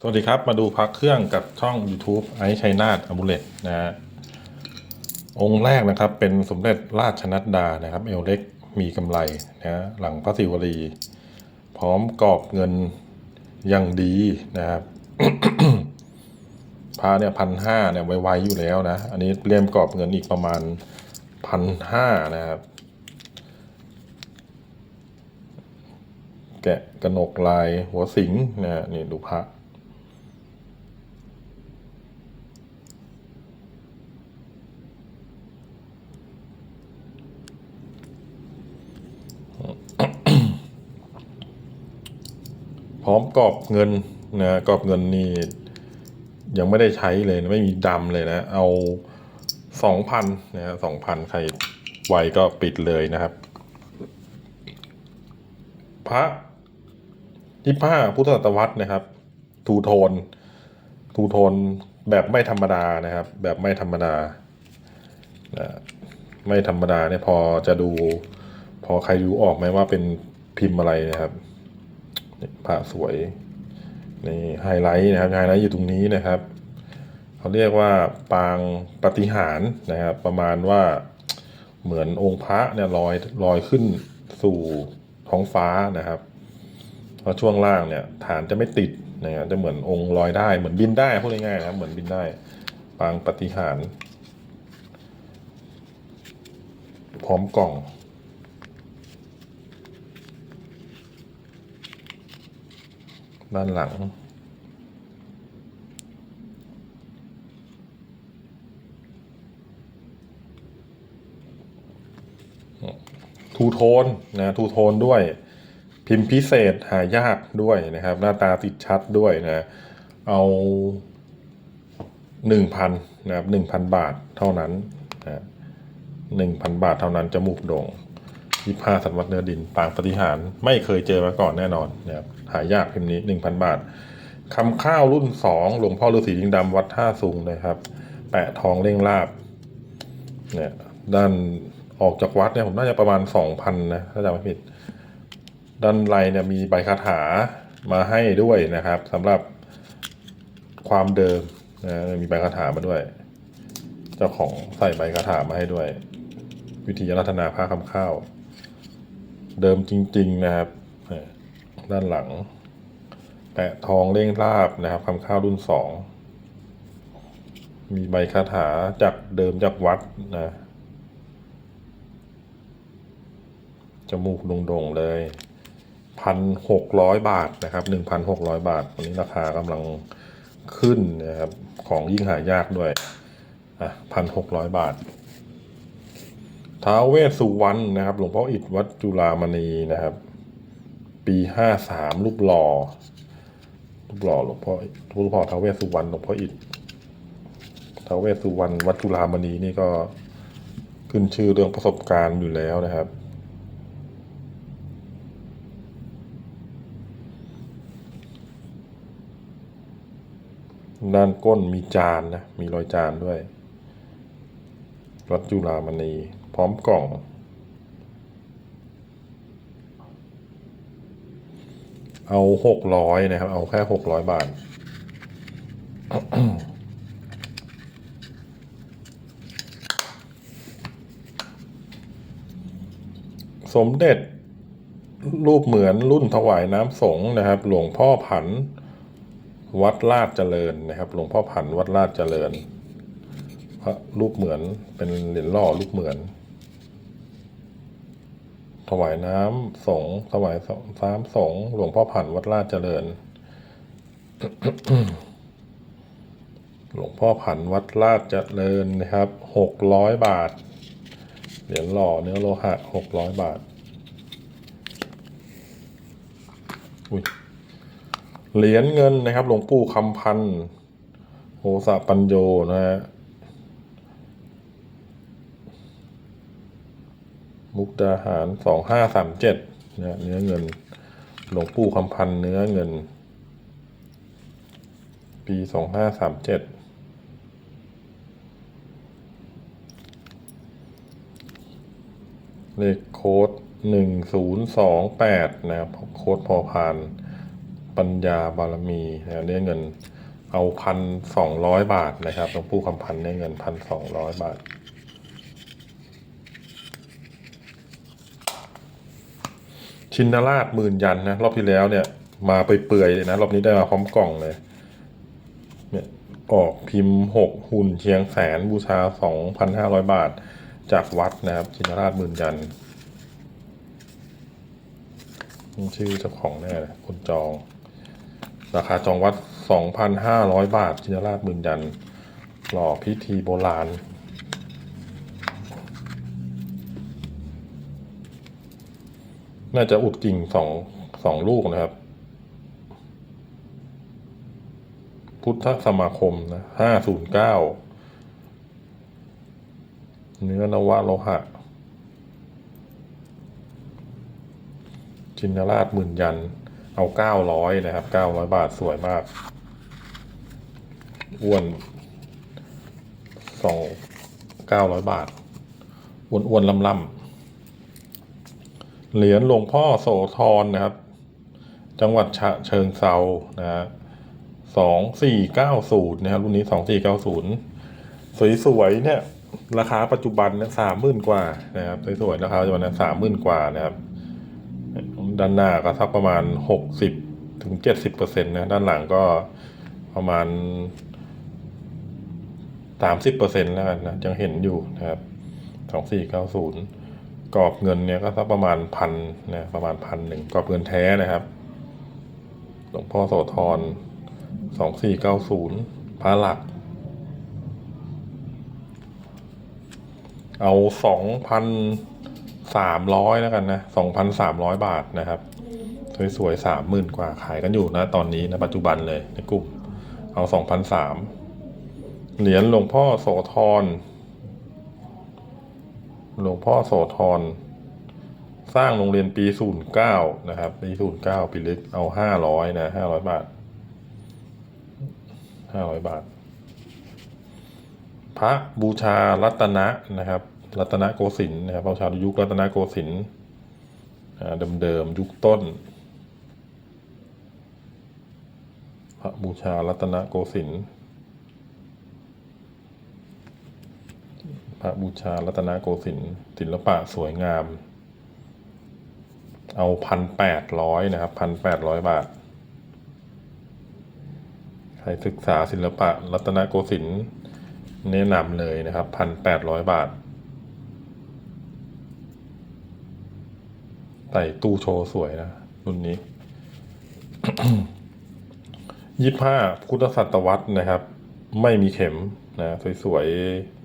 สวัสดีครับ มาดูพักเครื่องกับช่อง YouTube ไอชัยนาทอมูเลตนะฮะองค์แรกนะครับเป็นสมเด็จราชนัดดานะครับ เอวเล็กมีกำไรนะฮะหลังพระศิวลี พร้อมกรอบเงินอย่างดีนะครับพระเนี่ยพันห้าเนี่ยไวๆอยู่แล้วนะ อันนี้เลี่ยมกรอบเงินอีกประมาณพันห้านะครับ แกะกระหนกลายหัวสิงนะนี่ดูพระ พร้อมกรอบเงินนะกรอบเงินนี่ยังไม่ได้ใช้เลยนะไม่มีดำเลยนะ เอาสองพันนะสองพันใครไวก็ปิดเลยนะครับ พระที่ผ้าพุทธศตวรรษนะครับ ทูโทน ทูโทนแบบไม่ธรรมดานะครับ แบบไม่ธรรมดานะไม่ธรรมดาเนี่ยพอจะดู พอใครดูออกไหมว่าเป็นพิมพ์อะไรนะครับ พระสวยนี่ไฮไลท์นะครับไฮไลท์อยู่ตรงนี้นะครับเขาเรียกว่าปางปฏิหารนะครับ ประมาณว่าเหมือนองค์พระเนี่ยลอยลอยขึ้นสู่ท้องฟ้านะครับเพราะช่วงล่างเนี่ยฐานจะไม่ติดนะครับจะเหมือนองค์ลอยได้เหมือนบินได้พูดง่ายๆนะครับเหมือนบินได้ ปางปฏิหารพร้อมกล่อง ด้านหลัง ทูโทนนะทูโทนด้วย พิมพ์พิเศษหายากด้วยนะครับ หน้าตาติดชัดด้วยนะ เอาหนึ่งพันนะครับหนึ่งพันบาทเท่านั้นนะหนึ่งพันบาทเท่านั้นจมูกโด่ง ยี่ห้าสันวัดเนื้อดินปางปฏิหารไม่เคยเจอมาก่อนแน่นอนนะครับหายากพิมพ์นี้หนึ่งพันบาทคำข้าวรุ่นสองหลวงพ่อฤาษีลิงดำวัดท่าสูงนะครับ แปะทองเร่งลาบเนี่ยด้านออกจากวัดเนี่ยผมน่าจะประมาณสองพันนะถ้าจำไม่ผิด ด้านในเนี่ยมีใบคาถามาให้ด้วยนะครับสำหรับความเดิมนะมีใบคาถามาด้วย เจ้าของใส่ใบคาถามาให้ด้วย วิธีรัตนาผ้าคำข้าว เดิมจริง ๆ นะครับ ด้านหลังแปะทองเร่งราบนะครับคำข้าวรุ่นสองมีใบคาถาจากเดิมจากวัดนะจมูกโด่งๆเลยพันหกร้อยบาทนะครับหนึ่งพันหกร้อยบาทวันนี้ราคากำลังขึ้นนะครับ ของยิ่งหายากด้วยอะพันหกร้อยบาท ท้าวเวสสุวรรณนะครับ หลวงพ่ออิฐวัดจุฬามณีนะครับ ปีห้าสามรูปหล่อรูปหล่อหลวงพ่อรูปหล่อท้าวเวสสุวรรณหลวงพ่ออิฐท้าวเวสสุวรรณวัดจุฬามณีนี่ก็ขึ้นชื่อเรื่องประสบการณ์อยู่แล้วนะครับ ด้านก้นมีจานนะ มีรอยจานด้วย วัดจุฬามณี พร้อมกล่อง เอาหกร้อยนะครับ เอาแค่หกร้อยบาทสมเด็จรูปเหมือนรุ่นถวายน้ำสงนะครับ หลวงพ่อผัน วัดลาดเจริญนะครับ หลวงพ่อผันวัดลาดเจริญ ระรูปเหมือนเป็นเหรียญหล่อรูปเหมือน ถวายน้ำสงถวายสามสงหลวงพ่อผันวัดลาดเจริญ หลวงพ่อผันวัดลาดเจริญนะครับหกร้อยบาท เหรียญหล่อเนื้อโลหะหกร้อยบาทอุ้ยเหรียญเงินนะครับ หลวงปู่คำพันธ์โหสะปัญโยนะฮะ มุกดาหารสองห้าสามเจ็ดนะเนื้อเงินหลวงปู่คำพันเนื้อเงิน ปีสองห้าสามเจ็ดเลขโค้ดหนึ่งศูนย์สองแปดนะครับโค้ดพอพาน ปัญญาบารมีนะเรียกเงินเอาพันสองร้อยบาทนะครับหลวงปู่คำพันธ์ได้เงินพันสองร้อยบาท ชินราชหมื่นยันนะ รอบที่แล้วเนี่ย มาไปเปื่อยเลยนะ รอบนี้ได้มาพร้อมกล่องเลย เนี่ยออกพิมพ์หกหุ่นเชียงแสนบูชาสองพันห้าร้อยบาท จากวัดนะครับ ชินราชหมื่นยันชื่อเจ้าของแน่คนจอง ราคาจองวัดสองพันห้าร้อยบาท ชินราชหมื่นยันหล่อพิธีโบราณ น่าจะอุดกิ่งสองสองลูกนะครับ พุทธสมาคมนะห้าศูนย์เก้าเนื้อนวะโลหะ ชินราชหมื่นยัน เอาเก้าร้อยนะครับเก้าร้อยบาทสวยมาก อ้วนสองเก้าร้อยบาท อ้วนอ้วนลำลำ เหรียญหลวงพ่อโสธรนะครับ จังหวัดฉะเชิงเซานะฮะสองสี่เก้าศูนย์นะครับรุ่นนี้สองสี่เก้าศูนย์สวยๆเนี่ย ราคาปัจจุบันเนี่ยสามหมื่นกว่านะครับสวยๆราคาปัจจุบันเนี่ยสามหมื่นกว่านะครับ ด้านหน้าก็สักประมาณหกสิบถึงเจ็ดสิบเปอร์เซ็นต์นะด้านหลังก็ประมาณสามสิบเปอร์เซ็นต์แล้วกันนะยังเห็นอยู่นะครับสองสี่เก้าศูนย์ กรอบเงินเนี่ยก็สักประมาณพันนะประมาณพันหนึ่งกรอบเงินแท้นะครับหลวงพ่อโสธรสองสี่เก้าศูนย์พระหลัก เอาสองพันสามร้อยแล้วกันนะสองพันสามร้อยบาทนะครับ สวยๆสามหมื่นกว่าขายกันอยู่นะตอนนี้นะปัจจุบันเลยในกลุ่ม เอาสองพันสามเหรียญหลวงพ่อโสธร หลวงพ่อโสธรสร้างโรงเรียนปีศูนย์เก้านะครับ ปีศูนย์เก้าปีลึกเอาห้าร้อยนะห้าร้อยบาทห้าร้อยบาท พระบูชารัตนะนะครับ รัตนโกสินทร์นะครับพระบูชายุครัตนโกสินทร์เดิมๆยุคต้น พระบูชารัตนโกสินทร์ ระบูชารัตนโกสินทร์ศิลปะสวยงาม เอาพันแปดร้อยนะครับพันแปดร้อยบาท ใครศึกษาศิลปะรัตนโกสินทร์แนะนำเลยนะครับพันแปดร้อยบาท ใส่ตู้โชว์สวยนะ รุ่นนี้ยี่ห้าพุทธศตวรรษนะครับ ไม่มีเข็มนะ สวยๆ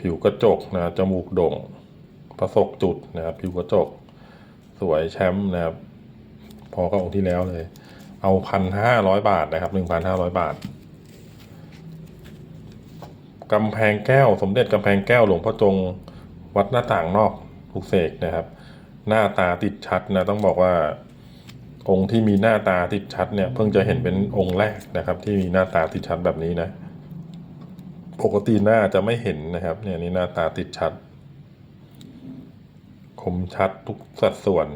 ผิวกระจกนะจมูกโด่งประสกจุดนะครับผิวกระจก สวยแชมป์นะครับ พอกับองค์ที่แล้วเลย เอาพันห้าร้อยบาทนะครับหนึ่งพันห้าร้อยบาทกำแพงแก้ว สมเด็จกำแพงแก้วหลวงพ่อจงวัดหน้าต่างนอกภูกเสกนะครับ หน้าตาติดชัดนะต้องบอกว่า องค์ที่มีหน้าตาติดชัดเนี่ยเพิ่งจะเห็นเป็นองค์แรกนะครับ ที่มีหน้าตาติดชัดแบบนี้นะ ปกติหน้าจะไม่เห็นนะครับ เนี่ยนี่หน้าตาติดชัด คมชัดทุกสัดส่วน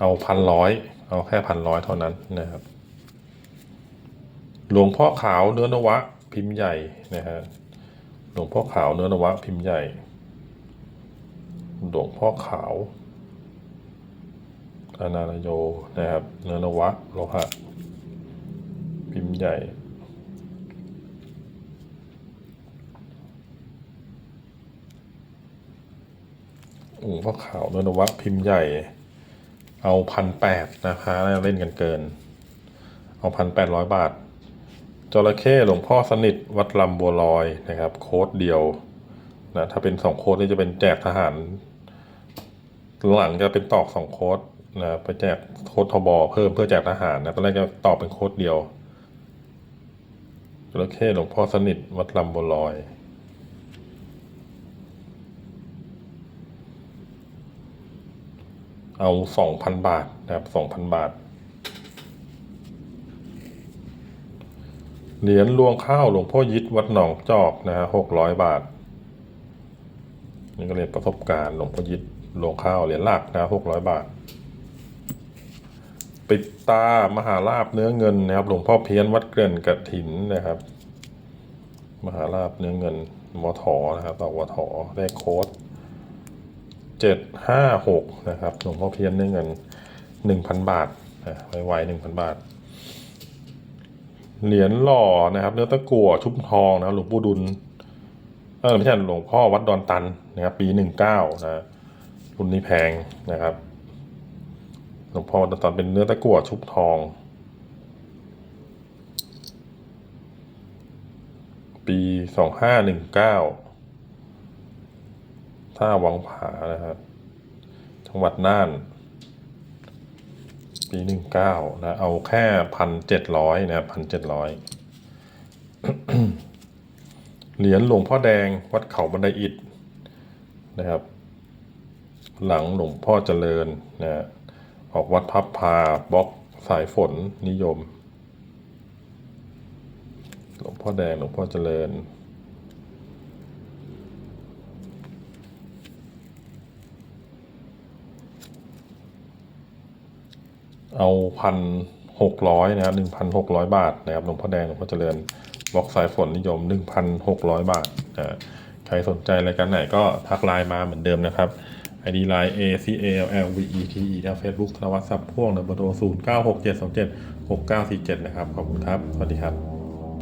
เอาพันร้อยเอาแค่พันร้อยเท่านั้นนะครับ หลวงพ่อขาวเนื้อนวะ พิมพ์ใหญ่นะฮะหลวงพ่อขาวเนื้อนวะ พิมพ์ใหญ่ หลวงพ่อขาวอานานโยนะครับ เนื้อนวะโลหะพิมพ์ใหญ่ หลวงพ่อขาวเนื้อนวะพิมพ์ใหญ่ เอาพันแปดนะคะน่าจะเล่นกันเกิน เอาพันแปดร้อยบาทจระเข้หลวงพ่อสนิทวัดลำบัวลอยนะครับ โค้ดเดียวนะถ้าเป็นสองโค้ดนี่จะเป็นแจกทหาร หลังจะเป็นตอกสองโค้ดนะไปแจกโค้ดทบเพิ่มเพื่อแจกทหารนะตอนแรกจะตอกเป็นโค้ดเดียวจระเข้หลวงพ่อสนิทวัดลำบัวลอย เอาสองพันบาทนะครับสองพันบาท เหรียญรวงข้าวหลวงพ่อยิดวัดหนองจอกนะฮะหกร้อยบาท นี่ก็เรียนประสบการณ์หลวงพ่อยิดรวงข้าวเหรียญหลักนะหกร้อยบาท ปิดตามหาลาบเนื้อเงินนะครับ หลวงพ่อเพี้ยนวัดเกลื่อนกระถินนะครับ มหาลาบเนื้อเงินมทนะครับต่อวทได้โค้ด เจ็ดห้าหกนะครับหลวงพ่อเพียนเนื้อเงินหนึ่งพันบาทนะไวๆหนึ่งพันบาท เหรียญหล่อนะครับ เนื้อตะกั่วชุบทองนะครับหลวงปู่ดุลเออไม่ใช่หลวงพ่อวัดดอนตันนะครับ ปีหนึ่งเก้านะรุ่นนี้แพงนะครับ หลวงพ่อวัดดอนตันเป็นเนื้อตะกั่วชุบทอง ปีสองห้าหนึ่งเก้า ท่าวังผานะครับจังหวัดน่าน ปีหนึ่งเก้านะเอาแค่พันเจ็ดร้อยนะพันเจ็ดร้อยเหรียญหลวงพ่อแดงวัดเขาบันไดอิฐนะครับ หลังหลวงพ่อเจริญนะออกวัดพับพาบล็อกสายฝนนิยม หลวงพ่อแดงหลวงพ่อเจริญ เอาพันหกร้อยนะครับหนึ่งพันหกร้อยบาทนะครับหลวงพ่อแดงหลวงพ่อเจริญบล็อกสายฝนนิยมหนึ่งพันหกร้อยบาทนะใครสนใจรายการไหนก็ทักไลน์มาเหมือนเดิมนะครับ ID ไลน์ A C A L L V E T E นะเฟซบุ๊กธนวัฒน์สับพ่วงเบอร์โทรศูนย์เก้าหกเจ็ดสองเจ็ดหกเก้าสี่เจ็ดนะครับ ขอบคุณครับ สวัสดีครับ